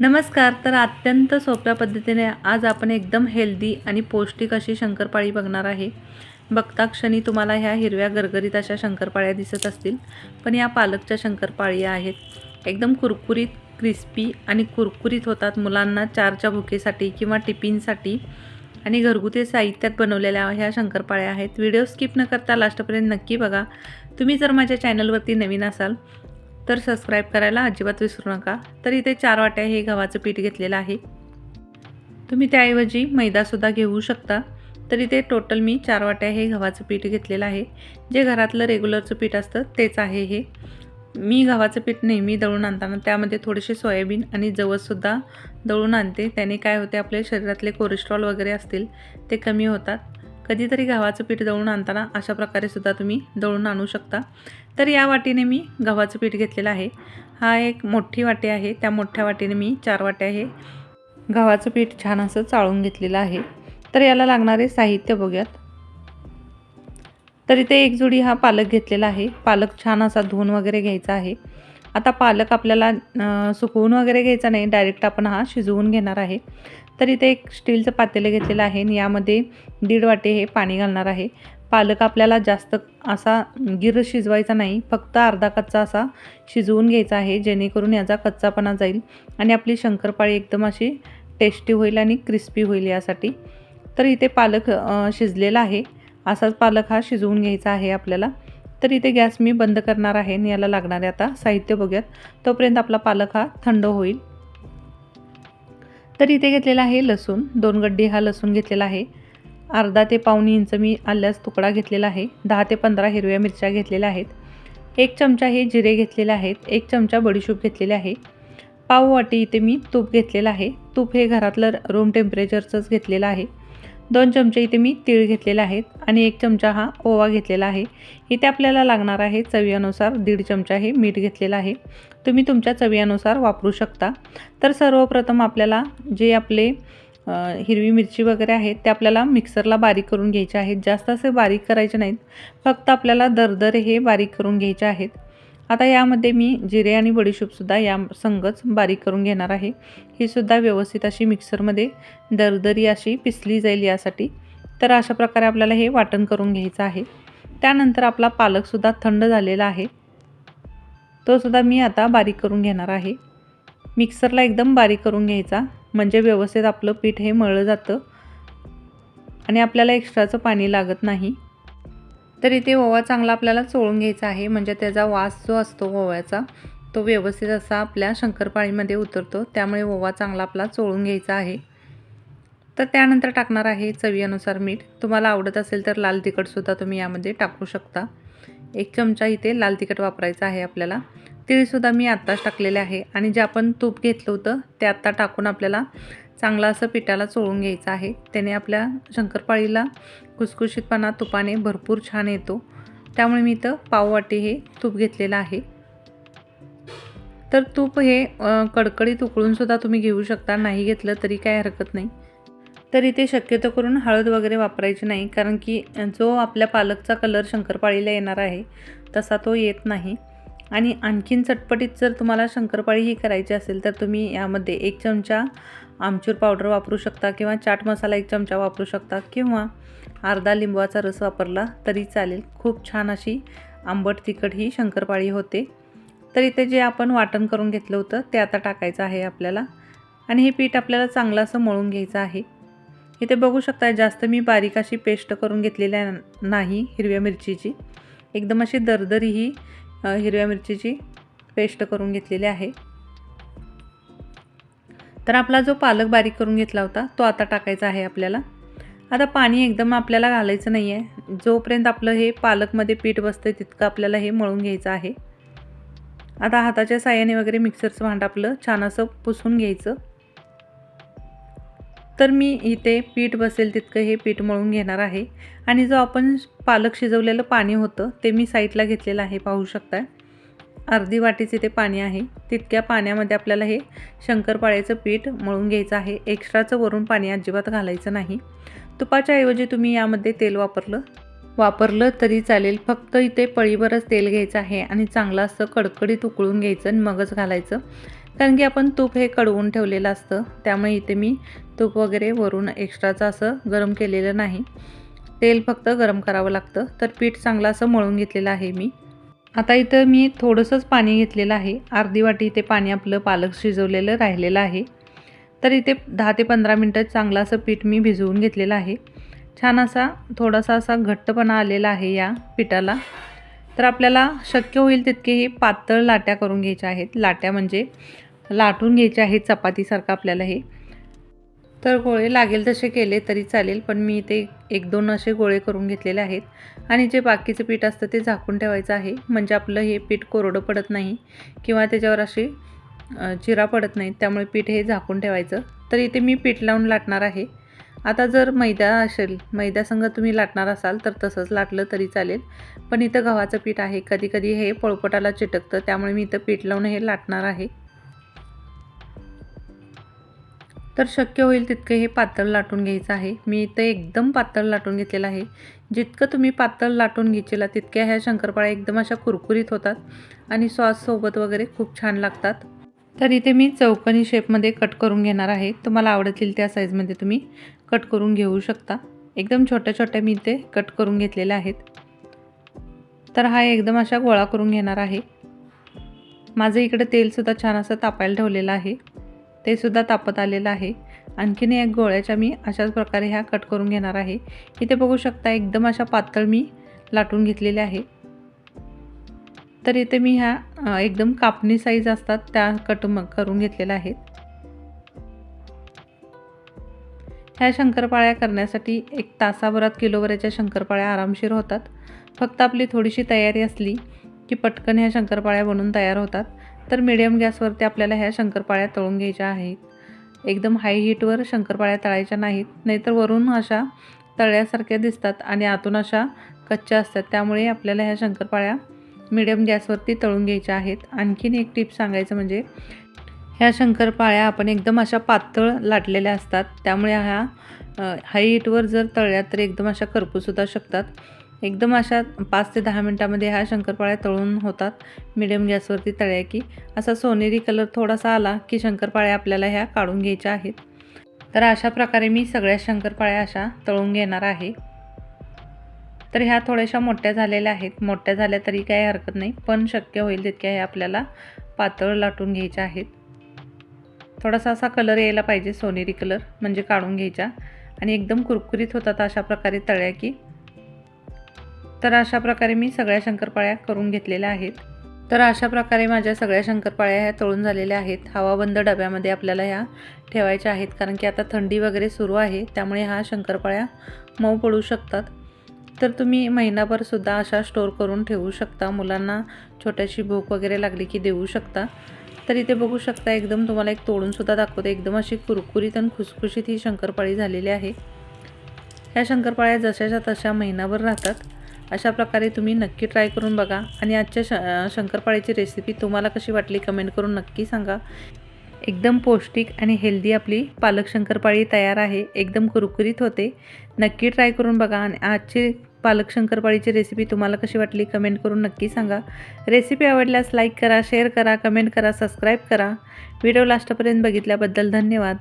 नमस्कार तर अत्यंत सोप्या पद्धतीने आज आपण एकदम हेल्दी आणि पौष्टिक अशी शंकरपाळी बघणार आहे. बघता क्षणी तुम्हाला ह्या हिरव्या गरगरीत अशा शंकरपाळ्या दिसत असतील पण या पालकच्या शंकरपाळ्या आहेत. एकदम कुरकुरीत क्रिस्पी आणि कुरकुरीत होतात मुलांना चारच्या भुकेसाठी किंवा टिफिनसाठी. आणि घरगुती साहित्यात बनवलेल्या ह्या शंकरपाळ्या आहेत. व्हिडिओ स्किप न करता लास्टपर्यंत नक्की बघा. तुम्ही जर माझ्या चॅनलवरती नवीन असाल तर सबस्क्राईब करायला अजिबात विसरू नका. तर इथे चार वाट्या हे गव्हाचं पीठ घेतलेलं आहे. तुम्ही त्याऐवजी मैदासुद्धा घेऊ शकता. तर इथे टोटल मी चार वाट्या हे गव्हाचं पीठ घेतलेलं आहे. जे घरातलं रेग्युलरचं पीठ असतं तेच आहे हे. मी गव्हाचं पीठ नेहमी दळून आणताना त्यामध्ये थोडेसे सोयाबीन आणि जवससुद्धा दळून आणते. त्याने काय होते आपल्या शरीरातले कोलेस्ट्रॉल वगैरे असतील ते कमी होतात. कधीतरी गव्हाचं पीठ दळून आणताना अशा प्रकारे सुद्धा तुम्ही दळून आणू शकता. तर या वाटीने मी गव्हाचं पीठ घेतलेलं आहे. हा एक मोठी वाटी आहे. त्या मोठ्या वाटीने मी चार वाट्या हे गव्हाचं पीठ छान असं चाळून घेतलेलं आहे. तर याला लागणारे साहित्य बघूयात. तर इथे एक जोडी हा पालक घेतलेला आहे. पालक छान असा धुवून वगैरे घ्यायचा आहे. आता पालक आपल्याला सुकवून वगैरे घ्यायचा नाही. डायरेक्ट आपण हा शिजवून घेणार आहे. तर इथे एक स्टीलचं पातेलं घेतलेलं आहे आणि यामध्ये दीड वाटे हे पाणी घालणार आहे. पालक आपल्याला जास्त असा गिर शिजवायचा नाही फक्त अर्धा कच्चा असा शिजवून घ्यायचा आहे जेणेकरून याचा कच्चापणा जाईल आणि आपली शंकरपाळी एकदम अशी टेस्टी होईल आणि क्रिस्पी होईल यासाठी. तर इथे पालक शिजलेला आहे. असाच पालक हा शिजवून घ्यायचा आहे आपल्याला. तर इथे गॅस मी बंद करणार आहे आणि याला लागणारे आता साहित्य बघूयात. तोपर्यंत आपला पालक हा थंड होईल. तर इथे घेतलेला आहे लसूण. दोन गड्डी हा लसूण घेतलेला आहे. अर्धा ते पावणे इंच मी आल्यास तुकडा घेतलेला आहे. दहा ते पंधरा हिरव्या मिरच्या घेतलेल्या आहेत. एक चमचा हे जिरे घेतलेले आहेत. एक चमचा बडीशूप घेतलेले आहे. पाव वाटी इथे मी तूप घेतलेलं आहे. तूप हे घरातलं रूम टेम्परेचरचंच घेतलेलं आहे. दोन चमचे इथे मी तीळ घेतलेले आहेत आणि एक चमचा हा ओवा घेतलेला आहे. इथे आपल्याला लागणार आहे चवीनुसार दीड चमचा हे मीठ घेतलेलं आहे. तुम्ही तुमच्या चवीनुसार वापरू शकता. तर सर्वप्रथम आपल्याला जे आपले हिरवी मिरची वगैरे आहेत ते आपल्याला मिक्सरला बारीक करून घ्यायचे आहेत. जास्त असे बारीक करायचे नाहीत. फक्त आपल्याला दरदर हे बारीक करून घ्यायचे आहेत. आता यामध्ये मी जिरे आणि बडीशूपसुद्धा या संगच बारीक करून घेणार आहे. ही सुद्धा व्यवस्थित अशी मिक्सरमध्ये दरदरी अशी पिसली जाईल यासाठी. तर अशा प्रकारे आपल्याला हे वाटण करून घ्यायचं आहे. त्यानंतर आपला पालकसुद्धा थंड झालेला आहे. तो सुद्धा मी आता बारीक करून घेणार आहे. मिक्सरला एकदम बारीक करून घ्यायचा म्हणजे व्यवस्थित आपलं पीठ हे मळलं जातं. आणि आपल्याला एक्स्ट्राचं पाणी लागत नाही. तर इथे ओवा चांगला आपल्याला चोळून घ्यायचा आहे. म्हणजे त्याचा वास जो असतो ओव्याचा तो व्यवस्थित असा आपल्या शंकरपाळीमध्ये उतरतो. त्यामुळे ओवा चांगला आपला चोळून घ्यायचा आहे. तर त्यानंतर टाकणार आहे चवीनुसार मीठ. तुम्हाला आवडत असेल तर लाल तिखटसुद्धा तुम्ही यामध्ये टाकू शकता. एक चमचा इथे लाल तिखट वापरायचं आहे आपल्याला. तिळसुद्धा मी आत्ताच टाकलेले आहे. आणि जे आपण तूप घेतलं होतं ते आत्ता टाकून आपल्याला चांगलं असं पिठाला चोळून घ्यायचं आहे. त्याने आपल्या शंकरपाळीला कुसकुशीतपणा तुपाने भरपूर छान येतो. त्यामुळे मी इथं पाववाटी हे तूप घेतलेलं आहे. तर तूप हे कडकडीत उकळूनसुद्धा तुम्ही घेऊ शकता. नाही घेतलं तरी काय हरकत नाही. तर इथे शक्यतो करून हळद वगैरे वापरायची नाही. कारण की जो आपल्या पालकचा कलर शंकरपाळीला येणार आहे तसा तो येत नाही. आणि आणखीन चटपटीत जर तुम्हाला शंकरपाळी ही करायची असेल तर तुम्ही यामध्ये एक चमचा आमचूर पावडर वापरू शकता किंवा चाट मसाला एक चमचा वापरू शकता किंवा अर्धा लिंबाचा रस वापरला तरी चालेल. खूप छान अशी आंबट तिखट ही शंकरपाळी होते. तर इथे जे आपण वाटण करून घेतलं होतं ते आता टाकायचं आहे आपल्याला. आणि हे पीठ आपल्याला चांगलं असं मळून घ्यायचं आहे. इथे बघू शकता जास्त मी बारीक अशी पेस्ट करून घेतलेल्या नाही हिरव्या मिरचीची. एकदम अशी दरदरी ही हिरव्या मिरचीची पेस्ट करून घेतलेली आहे. तर आपला जो पालक बारीक करून घेतला होता तो आता टाकायचा आहे आपल्याला. आता पाणी एकदम आपल्याला घालायचं नाही आहे जोपर्यंत आपलं हे पालकमध्ये पीठ बसतं तितकं आपल्याला हे मळून घ्यायचं आहे. आता हाताच्या साह्याने वगैरे मिक्सरचं भांड आपलं छान असं पुसून घ्यायचं. तर मी इथे पीठ बसेल तितकं हे पीठ मळून घेणार आहे. आणि जो आपण पालक शिजवलेलं पाणी होतं ते मी साईडला घेतलेलं आहे पाहू शकता अर्धी वाटीचे ते पाणी आहे. तितक्या पाण्यामध्ये आपल्याला हे शंकरपाळ्याचं पीठ मळून घ्यायचं आहे. एक्स्ट्राचं वरून पाणी अजिबात घालायचं नाही. तुपाच्या ऐवजी तुम्ही यामध्ये तेल वापरलं. वापरलं तरी चालेल. फक्त इथे पळीभरच तेल घ्यायचं आहे आणि चांगलं असं कडकडीत उकळून घ्यायचं आणि मगच घालायचं. कारण की आपण तूप हे कडवून ठेवलेलं असतं त्यामुळे इथे मी तूप वगैरे वरून एक्स्ट्राचं असं गरम केलेलं नाही. तेल फक्त गरम करावं लागतं तर पीठ चांगलं असं मळून घेतलेलं आहे मी. आता इथं मी थोडंसंच पाणी घेतलेलं आहे. अर्धी वाटी इथे पाणी आपलं पालक शिजवलेलं राहिलेलं आहे. तर इथे दहा ते पंधरा मिनटं चांगलं असं पीठ मी भिजवून घेतलेलं आहे. छान असा थोडासा असा घट्टपणा आलेला आहे या पिठाला. तर आपल्याला शक्य होईल तितके हे पातळ लाट्या करून घ्यायच्या आहेत. लाट्या म्हणजे लाटून घ्यायच्या आहेत चपातीसारखं आपल्याला हे तर गोळे लागेल तसे केले तरी चालेल पण मी ते एक दोन असे गोळे करून घेतलेले आहेत. आणि जे बाकीचं पीठ असतं ते झाकून ठेवायचं आहे. म्हणजे आपलं हे पीठ कोरडं पडत नाही किंवा त्याच्यावर अशी चिरा पडत नाही त्यामुळे पीठ हे झाकून ठेवायचं. तर इथे मी पीठ लावून लाटणार आहे. आता जर मैदा असेल मैद्यासंग तुम्ही लाटणार असाल तर तसंच लाटलं तरी चालेल. पण इथं गव्हाचं पीठ आहे. कधीकधी हे पोळपटाला चिटकतं त्यामुळे मी इथं पीठ लावून हे लाटणार आहे. तर शक्य होईल तितकं हे पातळ लाटून घ्यायचं आहे. मी इथं एकदम पातळ लाटून घेतलेलं आहे. जितकं तुम्ही पातळ लाटून घेचेला तितक्या ह्या शंकरपाळ्या एकदम अशा कुरकुरीत होतात. आणि सॉससोबत वगैरे खूप छान लागतात. तर इथे मी चौकनी शेपमध्ये कट करून घेणार आहे. तुम्हाला आवडतील त्या साईजमध्ये तुम्ही कट करून घेऊ शकता. एकदम छोट्या छोट्या मी इथे कट करून घेतलेल्या आहेत. तर हा एकदम अशा गोळा करून घेणार आहे. माझं इकडे तेलसुद्धा छान असं तापायला ठेवलेलं आहे. ते सुद्धा तापत आलेलं आहे. आणखीन एक गोळ्याच्या मी अशाच प्रकारे ह्या कट करून घेणार आहे. इथे बघू शकता एकदम अशा पातळ मी लाटून घेतलेल्या आहे. तर इथे मी ह्या एकदम कापणी साईज असतात त्या कट मग करून घेतलेल्या आहेत. ह्या शंकरपाळ्या करण्यासाठी एक तासाभरात किलोवऱ्याच्या शंकरपाळ्या आरामशीर होतात. फक्त आपली थोडीशी तयारी असली की पटकन ह्या शंकरपाळ्या बनून तयार होतात. तर मिडियम गॅसवरती आपल्याला ह्या शंकरपाळ्या तळून घ्यायच्या आहेत. एकदम हाय हीटवर शंकरपाळ्या तळायच्या नाहीत. नाहीतर वरून अशा तळल्यासारख्या दिसतात आणि आतून अशा कच्च्या असतात. त्यामुळे आपल्याला ह्या शंकरपाळ्या मिडियम गॅसवरती तळून घ्यायच्या आहेत. आणखीन एक टिप सांगायचं म्हणजे ह्या शंकरपाळ्या आपण एकदम अशा पातळ लाटलेल्या असतात. त्यामुळे ह्या हाय हीटवर जर तळल्या तर एकदम अशा करपूसुद्धा शकतात. एकदम अशा पाच ते दहा मिनटामध्ये ह्या शंकरपाळ्या तळून होतात. मिडियम गॅसवरती तळ्या की असा सोनेरी कलर थोडासा आला की शंकरपाळ्या आपल्याला ह्या काढून घ्यायच्या आहेत. तर अशा प्रकारे मी सगळ्या शंकरपाळ्या अशा तळून घेणार आहे. तर ह्या थोड्याशा मोठ्या झालेल्या आहेत. मोठ्या झाल्या तरी काही हरकत नाही पण शक्य होईल तितक्या हे आपल्याला पातळ लाटून घ्यायच्या आहेत. थोडासा असा कलर यायला पाहिजे सोनेरी कलर म्हणजे काढून घ्यायच्या. आणि एकदम कुरकुरीत होतात अशा प्रकारे तळ्या की. तर अशा प्रकारे मी सगळ्या शंकरपाळ्या करून घेतलेल्या आहेत. तर अशा प्रकारे माझ्या सगळ्या शंकरपाळ्या ह्या तळून झालेल्या आहेत. हवाबंद डब्यामध्ये आपल्याला ह्या ठेवायच्या आहेत कारण की आता थंडी वगैरे सुरू आहे त्यामुळे ह्या शंकरपाळ्या मऊ पडू शकतात. तर तुम्ही महिनाभरसुद्धा अशा स्टोर करून ठेवू शकता. मुलांना छोट्याशी भूक वगैरे लागली की देऊ शकता. तर इथे बघू शकता एकदम तुम्हाला एक तोडूनसुद्धा दाखवते. एकदम अशी कुरकुरीत आणि खुसखुशीत ही शंकरपाळी झालेली आहे. ह्या शंकरपाळ्या जशाच्या तशा महिनाभर राहतात. अशा प्रकारे तुम्ही नक्की ट्राय करून बघा. आणि आजच्या श शंकरपाळीची रेसिपी तुम्हाला कशी वाटली कमेंट करून नक्की सांगा. एकदम पौष्टिक आणि हेल्दी आपली पालक शंकरपाळी तयार आहे. एकदम कुरकुरीत होते. नक्की ट्राय करून बघा. आणि आजची पालक शंकरपाळीची रेसिपी तुम्हाला कशी वाटली कमेंट करून नक्की सांगा. रेसिपी आवडल्यास लाईक करा शेअर करा कमेंट करा सबस्क्राईब करा. व्हिडिओ लास्टपर्यंत बघितल्याबद्दल धन्यवाद.